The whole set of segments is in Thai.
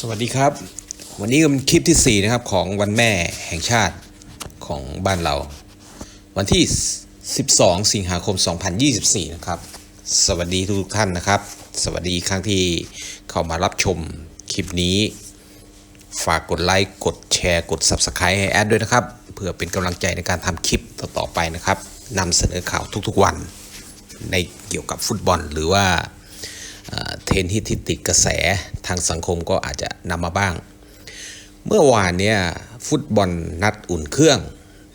สวัสดีครับ วันนี้เป็นคลิปที่ 4 นะครับของวันแม่แห่งชาติของบ้านเรา วันที่ 12 สิงหาคม 2024 นะครับ สวัสดีทุกท่านนะครับ สวัสดีครั้งที่เข้ามารับชมคลิปนี้ ฝากกดไลค์กดแชร์กด Subscribe ให้แอดด้วยนะครับ เพื่อเป็นกำลังใจในการทำคลิปต่อๆไปนะครับนำเสนอข่าวทุกๆวัน ในเกี่ยวกับฟุตบอลหรือว่า เทนด์ฮิตที่ติดกระแสทางสังคมก็อาจจะนำมาบ้าง เมื่อวานเนี่ยฟุตบอลนัดอุ่นเครื่อง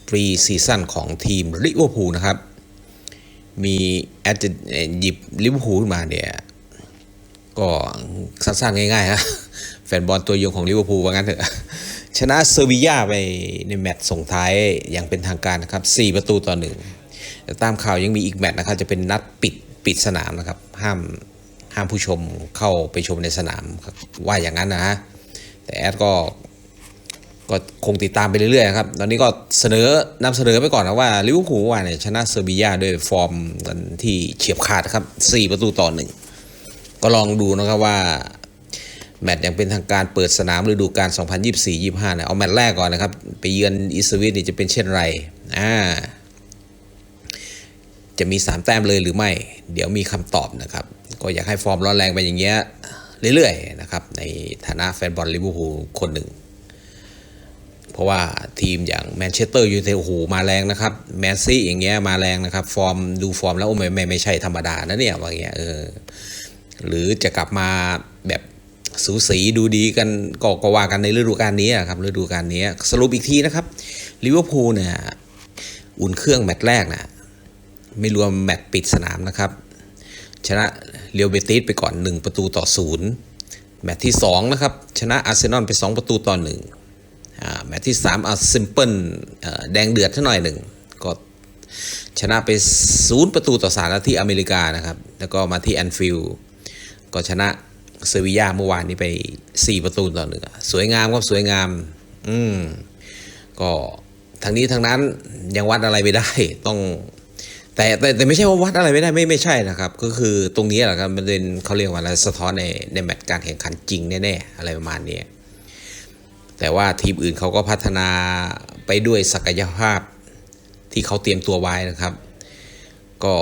ปรีซีซั่นของทีมลิเวอร์พูลนะครับ มีแอดจะหยิบลิเวอร์พูลขึ้นมาเนี่ย ก็สั้นๆง่ายๆฮะแฟนบอลตัวยงของลิเวอร์พูลว่างั้นเถอะชนะเซอร์วิยาไปในแมตช์ส่งท้ายอย่างเป็นทางการนะครับ 4 ประตูต่อหนึ่งแต่ตามข่าวยังมีอีกแมตช์นะครับ จะเป็นนัดปิดปิดสนามนะครับ ห้าม ห้ามผู้ชมเข้าไปชมในสนามว่าอย่างนั้นนะฮะแต่แอดก็ก็คงติดตามไปเรื่อยๆครับ ตอนนี้ก็เสนอนำเสนอไปก่อนนะว่าลิเวอร์พูลเมื่าเนี่ยชนะเซอร์เบิยด้วยฟอร์มกันที่เฉียบขาดครับ 4 ประตูต่อหนึ่งก็ลองดูนะครับว่า แมตช์อย่างเป็นทางการเปิดสนามฤดูกาล 2024-25เนี่ยเอาแมตช์แรกก่อนนะครับ ไปเยือนอิสวิตนี่จะเป็นเช่นไรอ่าจะมี 3 แต้มเลยหรือไม่ เดี๋ยวมีคำตอบนะครับ ก็อยากให้ฟอร์มร้อนแรงไปอย่างเงี้ยเรื่อยๆนะครับในฐานะแฟนบอลลิเวอร์พูลคนหนึ่ง เพราะว่าทีมอย่างแมนเชสเตอร์ยูไนเต็ดโอ้โหมาแรงนะครับแมนซี่อย่างเงี้ยมาแรงนะครับ ฟอร์มดูฟอร์มแล้วโอ้ไม่ไม่ไม่ใช่ธรรมดานะเนี่ยว่างเงี้ยเออหรือจะกลับมาแบบสูสีดูดีกันก็ก็ว่ากันในฤดูกาลนี้ครับฤดูกาลนี้สรุปอีกทีนะครับลิเวอร์พูลเนี่ยอุ่นเครื่องแมตช์แรกนะไม่รวมแมตช์ปิดสนามนะครับ ชนะเรียวเบติสไปก่อน 1 ประตูต่อศูนย์แมตช์ที่ 2 นะครับ ชนะอาร์เซนอลไป 2 ประตูต่อ1อ่าแมตช์ที่ 3 อาร์ซิมเปิลแดงเดือดซะหน่อยหนึ่งก็ชนะไป 0 ประตูต่อ3ที่อเมริกานะครับ แล้วก็มาที่แอนฟิลด์ก็ชนะเซอร์วิยาเมื่อวานนี้ไป 4 ประตูต่อหนึ่งสวยงามครับสวยงาม อืมก็ทางนี้ทางนั้นยังวัดอะไรไม่ได้ต้อง แต่แต่แต่ไม่ใช่ว่าวัดอะไรไม่ได้ไม่ไม่ใช่นะครับ ก็คือตรงนี้แหละครับมันเป็นเขาเรียกว่าอะไรสะท้อนในในแมตช์การแข่งขันจริงแน่ๆอะไรประมาณนี้แต่ว่าทีมอื่นเขาก็พัฒนาไปด้วยศักยภาพที่เขาเตรียมตัวไว้นะครับ ก็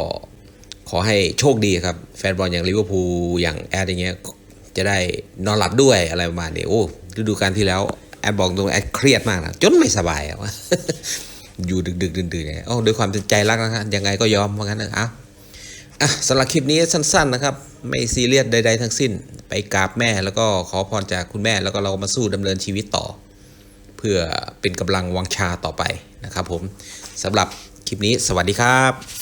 ขอให้โชคดีครับ แฟนบอลอย่างลิเวอร์พูลอย่างแอดอย่างเงี้ยจะได้นอนหลับด้วยอะไรประมาณนี้โอ้ฤดูกาลที่แล้วแอดบอกตรงแอดเครียดมากนะจนไม่สบายอะ อยู่ดึกดึกดื่นๆเนี่ยโอ้ด้วยความใจรักนะครับยังไงก็ยอมว่างั้นนะอ้าอะสำหรับคลิปนี้สั้น ๆนะครับ ไม่ซีเรียสใด ๆ ทั้งสิ้น ไปกราบแม่แล้วก็ขอพรจากคุณแม่แล้วก็เรามาสู้ดำเนินชีวิตต่อ เพื่อเป็นกำลังวังชาต่อไปนะครับผมสำหรับคลิปนี้สวัสดีครับ